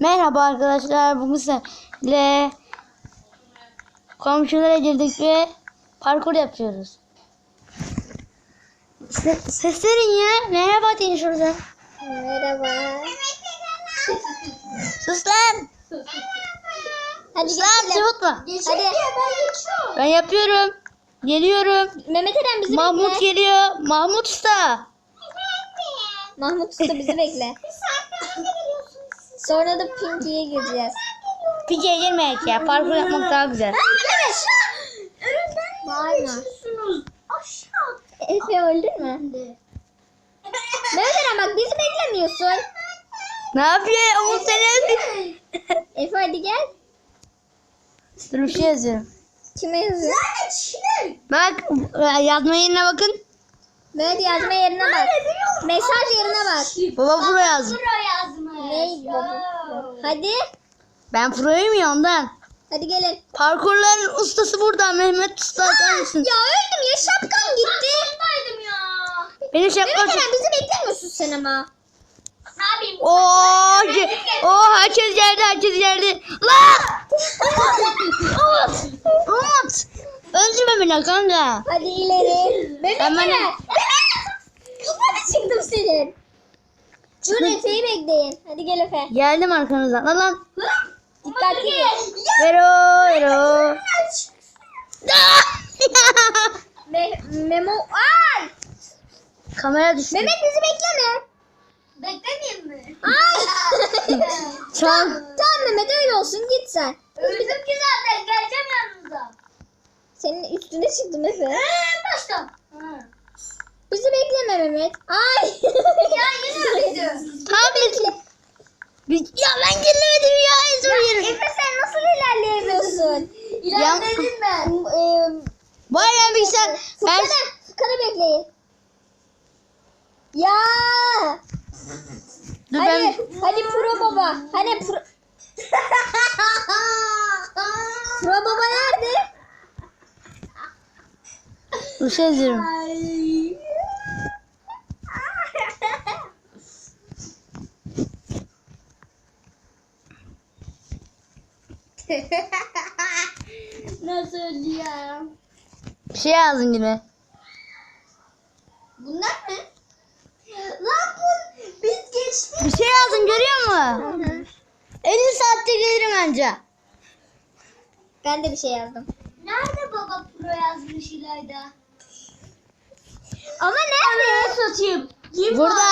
Merhaba arkadaşlar. Bugün sizlerle komşulara girdik ve parkur yapıyoruz. Se seslerin ya. Merhaba deyin şurada. Merhaba. Sus lan. Hadi Sus lan cıvıtma. Hadi. Ben yapıyorum. Geliyorum. Mehmet Eren bizi Mahmut bekle. geliyor. Mahmut Usta. Mahmut Usta bizi bekle. Sonra da Pinky'ye gireceğiz. Pike'ye girmeyek ya. Parkur yapmak daha güzel. Evet. Bağırma. Efe öldün mü? Mehmet bak bizi beklemiyorsun. Ne yapıyor? Umut seni Efe hadi gel. Dur bir şey yazıyorum. Kime yazıyor? Bak yazma yerine bakın. Mehmet yazma yerine bak. Mesaj yerine bak. Baba Pro yazdım. Ne baba? Hadi. Ben Pro'yum ya ondan. Hadi gelin. Parkurların ustası burada. Mehmet Usta sen misin? Ya öldüm ya şapkam gitti. Benim şapkam Mehmet. Eren bizi beklemiyorsun sen ama. Oo, ge- Oo, herkes geldi, herkes geldi. Lan! Umut! Umut! Öldürme beni kanka. Hadi ileri. Mehmet Eren. Mehmet! Kafana çıktım senin. Dur Efe'yi bekleyin. Hadi gel Efe. Geldim arkanızdan. Lan lan. Dikkatli gel. Vero, vero. Me Memo. Ay! Kamera düştü. Mehmet bizi bekleme. Beklemeyeyim mi? Ay! Çal. tamam Mehmet öyle olsun git sen. Öldüm ki zaten geleceğim yanınıza. Senin üstüne çıktım Efe. Eee baştan. Bizi bekleme Mehmet. Ay! Ya yine öldü. Tamam bekle. Ya ben gelemedim ya. Ezber yerim. Efe sen nasıl ilerleyemiyorsun? İlerledim ben. Eee, Var ya bilgisayar. Ben... Furkan'ı, Furkan'ı bekleyin. Ya! Dur Hadi, ben... hadi pro baba. Hani pro... pro baba nerede? Bir şey yazıyorum. Öldü ya? Bir şey yazdım yine. Bunlar ne? Lan bu biz geçtik. Bir şey yazdım görüyor musun? 50 saatte gelirim anca. Ben de bir şey yazdım. Nerede baba pro yazmış İlayda? Ama nerede? satayım. Burada.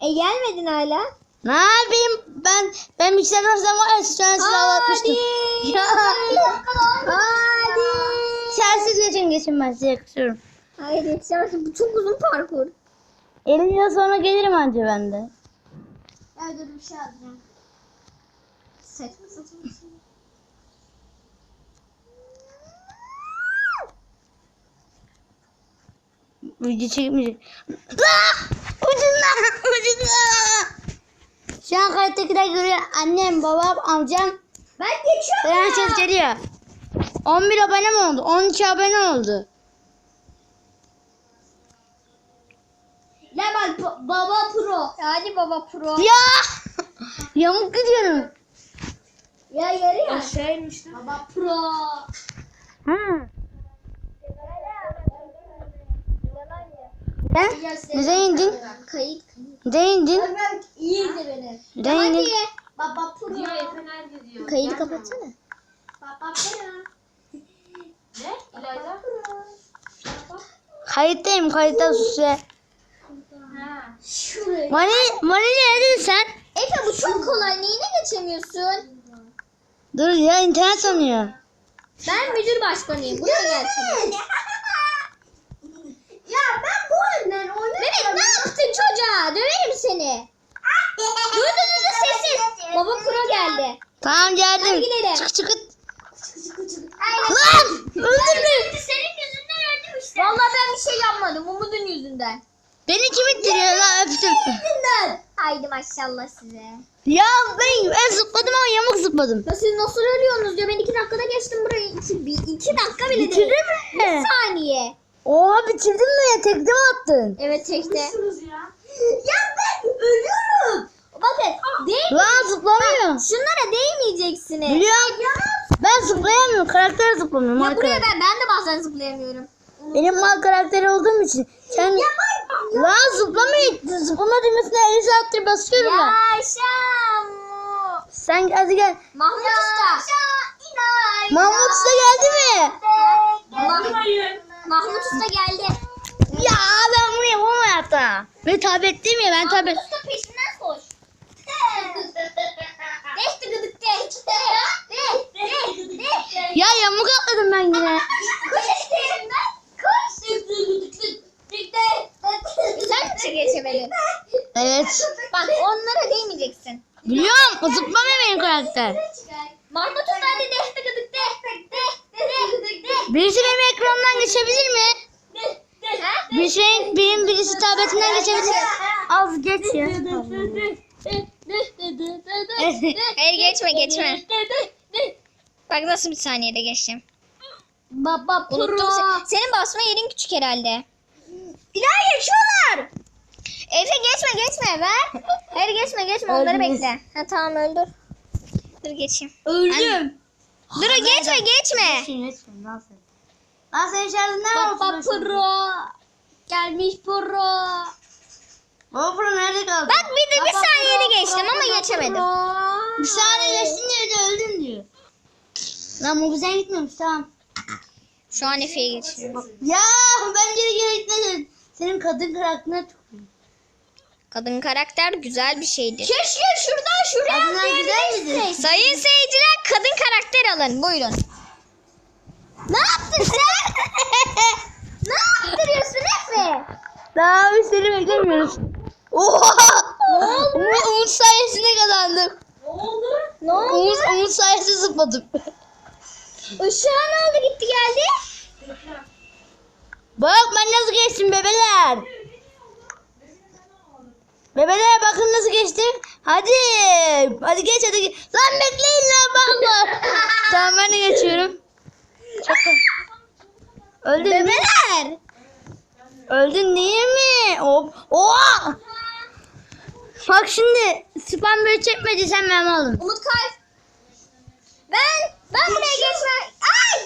E gelmedin hala. Ne yapayım? Ben ben bilgisayardan sen var ya şu an silah atmıştım. Ya. Hadi. Sensiz geçin geçin ben size yakışıyorum. Hayır yetişemezsin. Bu çok uzun parkur. 50 yıl sonra gelirim anca ben de. Ya dur bir şey yazacağım. Saçma saçma bir şey. Video çekmeyecek. Ah! Ucunda! Şu an kayıttakiler görüyor. Annem, babam, amcam. Ben geçiyorum. Herkes geliyor. 11 abone mi oldu? 12 abone oldu. Ya bak ba- baba pro. Hadi baba pro. Ya! Yamuk gidiyorum. Ya yarı ya. Aşağıymış. Baba pro. Ha. Ne? Neden indin? Kayıt. Neden indin? Ömer iyi izle beni. Neden indin? Hadi. Baba diyor. Kayıt kapatsana. Baba pro. Ne? İlayda? Kayıttayım kayıtta sus. Şuraya. Mani, Mani neredin sen? Efe bu çok kolay. Neyine geçemiyorsun? Dur ya internet sanıyor. Ben müdür başkanıyım. Buraya gelsin. Ya ben bu oyundan oynamıyorum. Mehmet ne yaptın çocuğa? Döverim seni. Dur dur dur dur, sessiz. Baba pro geldi. Gidelim. Çık çık. Lan! Öldürme. Senin yüzünden öldüm işte. Vallahi ben bir şey yapmadım. Umut'un yüzünden. Beni kim ittiriyor lan öptüm. Yüzünden. Haydi maşallah size. Ya ben, ben zıpladım ama yamuk zıpladım. Ya siz nasıl ölüyorsunuz diyor. Ben iki dakikada geçtim burayı. İki, bir, iki dakika bile Bitirdin değil. mi? Bir saniye. Oha bitirdin mi ya? Tekte mi attın? Evet tekte. ya. Ya ben ölüyorum. Bakın değil Lan zıplamıyor. Biliyorum. Şunlara değmeyeceksiniz. Biliyorum. Ben zıplayamıyorum. Karakter zıplamıyorum. Ya buraya ben, ben de bazen zıplayamıyorum. Benim mal karakteri olduğum için. Sen... Lan zıplamayın. Zıplama düğmesine 50 saattir basıyorum ben. Yaşam. Sen hadi gel. Mahmut Usta. Mahmut Usta geldi mi? Mah- Mahmut Usta geldi. Ya ben bunu yapamam hayatta. Ve tablet değil mi? Ben tablet. Usta peşinden koş. Ya yamuk atladım ben yine. Koş işte. Koş. Sen mi geçemedin? Evet. Bak onlara değmeyeceksin. Biliyorum. Zıplamıyor benim karakter. Mahmut Usta hadi deşti gıdık de. De. De. De. De. Birisi benim ekranımdan geçebilir mi? Birisi benim, benim birisi tabletinden geçebilir mi? Az geç ya. Hayır geçme geçme. Bak nasıl bir saniyede geçtim. Baba Unuttum. Se- Senin basma yerin küçük herhalde. İlahi geçiyorlar. Efe geçme geçme ver. Hayır geçme geçme onları Öldünüz. bekle. Ha tamam öldür. Dur geçeyim. Öldüm. Dur geçme geçme. Lan sen içeride ne Baba yapıyorsun? pro. Gelmiş pro. Pro nerede kaldı? Bak bir de bir saniyede geçtim ama geçemedim. Bir saniye geçtin diye de öldün diyor. Lan bu güzel gitmemiş tamam. Şu an Efe'ye geçiyorum. Ya ben geri geri gitmedim. Senin kadın karakterine çok Kadın karakter güzel bir şeydir. Keşke şuradan şuraya Kadınlar güzel midir? Sayın seyirciler kadın karakter alın. Buyurun. Ne yaptın sen? ne yaptırıyorsun Efe? Daha biz seni beklemiyoruz. Oha! Umut, Umut sayesinde kazandım. Ne oldu? Umut, Umut sayesinde zıpladım. Işığa ne oldu gitti geldi? Bak ben nasıl geçtim bebeler. Bebeler bakın nasıl geçtim. Hadi. Hadi geç hadi. geç. Lan bekleyin lan bak. tamam ben de geçiyorum. Çok Öldün? Bebeler. Öldün değil mi? Hop. Oha! Bak şimdi spam böyle çekmediysen ben aldım. Umut kay. Ben ben buraya geçme. Ay!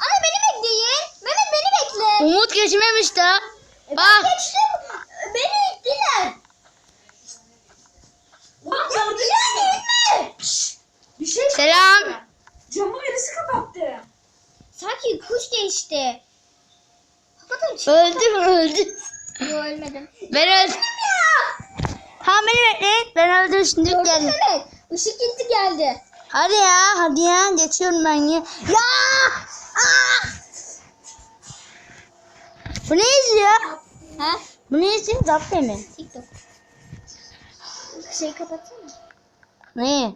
Ama beni bekleyin. Mehmet beni bekle. Umut geçmemiş daha. Ben Bak. geçtim. Beni ittiler. Bir şey Selam. camı birisi kapattı. Sanki kuş geçti. Öldüm öldüm. Yok ölmedim. Ben öldüm. Tamam beni bekleyin. Ben öldüm şimdi Gördün geldim. Mehmet? Işık gitti geldi. Hadi ya hadi ya geçiyorum ben ya. Ya! Aa! Bu ne izliyor? Ha? Bu ne izliyor? Zapt mi? TikTok. Şeyi kapatsana. Ne?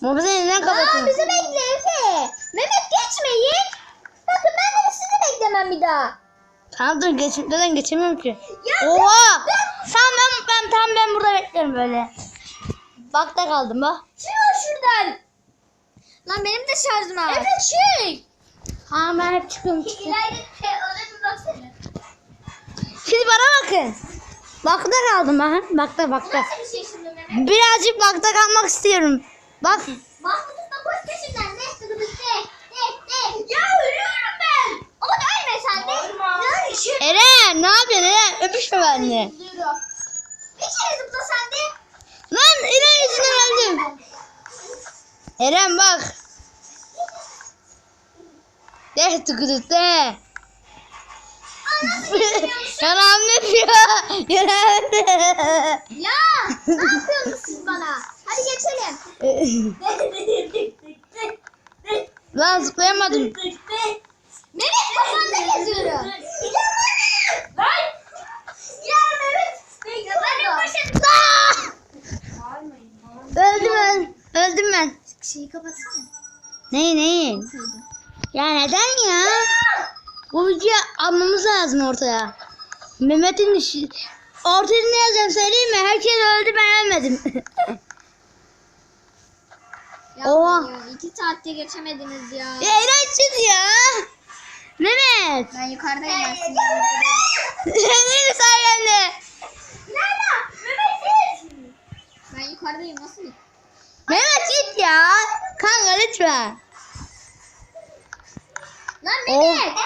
Mobilyayı neden Aa kapatıyorsun? bizi bekle Efe. Mehmet geçmeyin. Bakın ben de sizi beklemem bir daha. Tamam dur geç, neden geçemiyorum ki? Ya Oha! Tamam ben, ben tam ben burada beklerim böyle. Bakta kaldım bak. Çık şuradan. Lan benim de şarjım var. Efe çık. Ha ben hep çıkıyorum. çıkıyorum. Şimdi bana bakın. Bakta kaldım ben. Bakta bakta. Nasıl bir şey şimdi Mehmet? Birazcık bakta kalmak istiyorum. Bak. Mahmut Usta koş peşimden. Ne. De de. Ya ölüyorum ben. Ama da ölme sen de. Ne? Eren ne yapıyorsun Eren? Öpüşme benimle. De. Lan Eren yüzünden öldüm. Eren bak. De tıkıdık de. Yanağım ne yapıyor? Yanağım Ya ne yapıyorsunuz siz bana? Hadi geçelim. Lan zıplayamadım. Mehmet kafanda geziyorum. Lan! Ya Mehmet. Benim başım. Aa! Öldüm öldüm. Öldüm ben. Şeyi kapatsana. Neyi neyi? Ya neden ya? Bu videoyu almamız lazım ortaya. Mehmet'in işi... Ortaya ne yazacağım söyleyeyim mi? Herkes öldü ben ölmedim. Ya Oha. ya, iki saatte geçemediniz ya. ya eğlenceli ya. Mehmet. Ben yukarıdayım aslında. Senin sayende. Ben yukarıdayım nasıl? Mehmet git ya. Kanka lütfen. Lan Oh. Mehmet.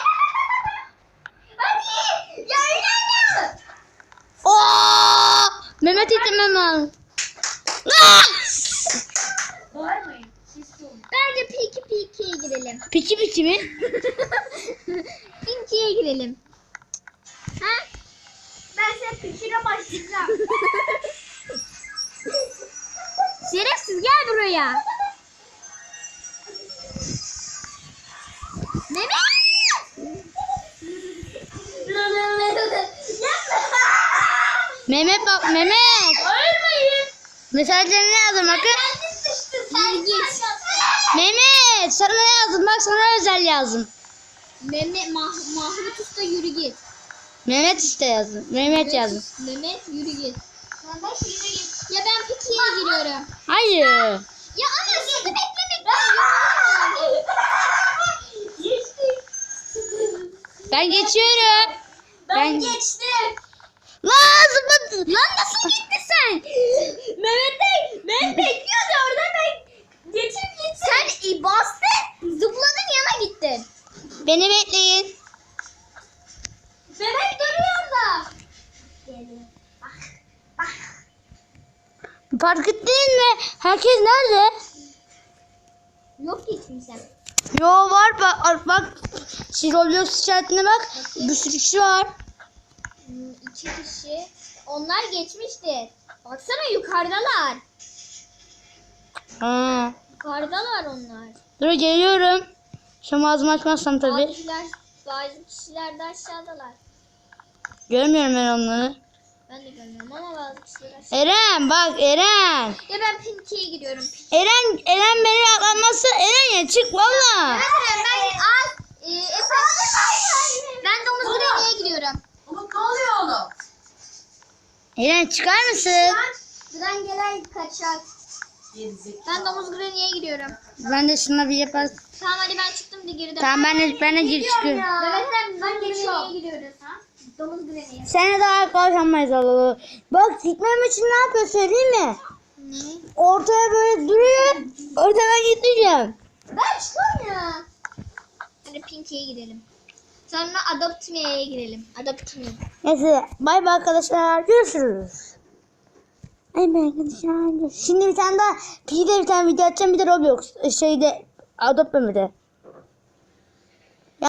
Hadi. Ya ilerle. Oo! Mehmet itemem lazım. Bağırmayın. Bence Piki Piki'ye girelim. Piki piki mi? Pinki'ye girelim. Ha? Ben size pişire başlayacağım. Şerefsiz gel buraya. Mehmet. Mehmet bak Mehmet. Bağırmayın. Mesajlarını yazdım bakın. Git. Mehmet sana ne yazdım bak sana özel yazdım. Mehmet Mah Mahmut Usta yürü git. Mehmet işte yazdım. Mehmet yazdım. Mehmet yürü git. Bak yürü git. Ya ben Piki'ye giriyorum. Hayır. Ya ama sizi beklemek. Ben geçiyorum. Ben, Ben- geçtim. Zıplat. Lan nasıl gittin sen? Mehmet Bey, Mehmet bekliyordu orada ben geçip gittim. Sen i- bastın, zıpladın yana gittin. Beni bekleyin. Mehmet duruyor da. Fark ettin mi? Herkes nerede? Yok ki kimse. Yo var bak bak. Şu Roblox işaretine bak. Bir sürü kişi var. Hmm, iki kişi. Onlar geçmiştir. Baksana yukarıdalar. Ha. Yukarıdalar onlar. Dur geliyorum. Şu ağzımı açmazsam tabii. Bazı kişiler, bazı kişiler de aşağıdalar. Görmüyorum ben onları. Ben de görmüyorum ama bazı kişiler. Eren bak Eren. Ya ben Pinky'ye giriyorum. Eren Eren beni atlanması Eren ya çık valla. Mesela ben al. E, Efe. Ben domuz Granny'e giriyorum. Oğlum ne oluyor oğlum? Eren çıkar mısın? Gran gelen kaçak. Ben domuz Granny'e giriyorum. Ben de şuna bir yapar. Tamam hadi ben çıktım da geride. Tamam ben de ben de gir çıkıyorum. Evet ben, Ben geçiyorum. Granny'e gidiyoruz. Ha? Domuz Granny'e. Seni daha arkadaşamayız Allah. Bak gitmem için ne yapıyor söyleyeyim mi? Ne? Ortaya böyle duruyor. Ortadan gideceğim. Ben çıkıyorum ya. Hadi Pinky'ye gidelim. Sonra Adopt Me'ye girelim. Adopt Me. Neyse bay bay arkadaşlar görüşürüz. Ay bay arkadaşlar. Şimdi bir tane daha P'de bir tane video açacağım bir de Roblox şeyde Adopt Me'de.